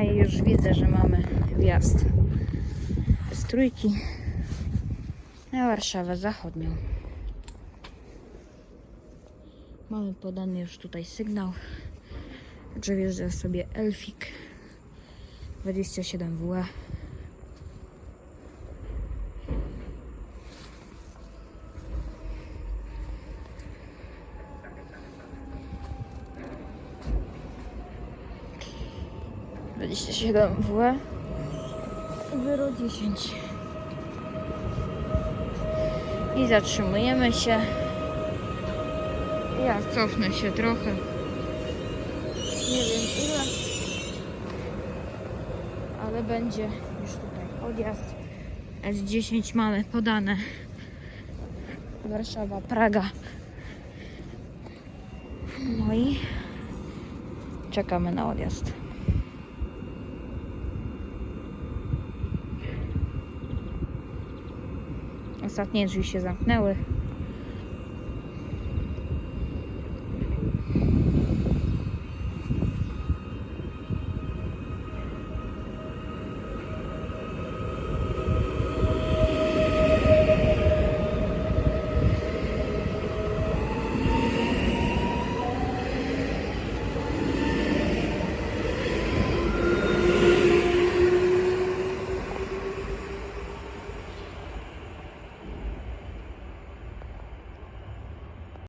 ma i już widzę, że mamy wjazd z trójki na Warszawę Zachodnią. Mamy podany już tutaj sygnał, że wjeżdża sobie Elfik 27 WA 27 W. 010. I zatrzymujemy się. Ja cofnę się trochę. Nie wiem ile. Ale będzie już tutaj odjazd. S10 mamy podane. Warszawa, Praga. No i czekamy na odjazd. Ostatnie drzwi się zamknęły.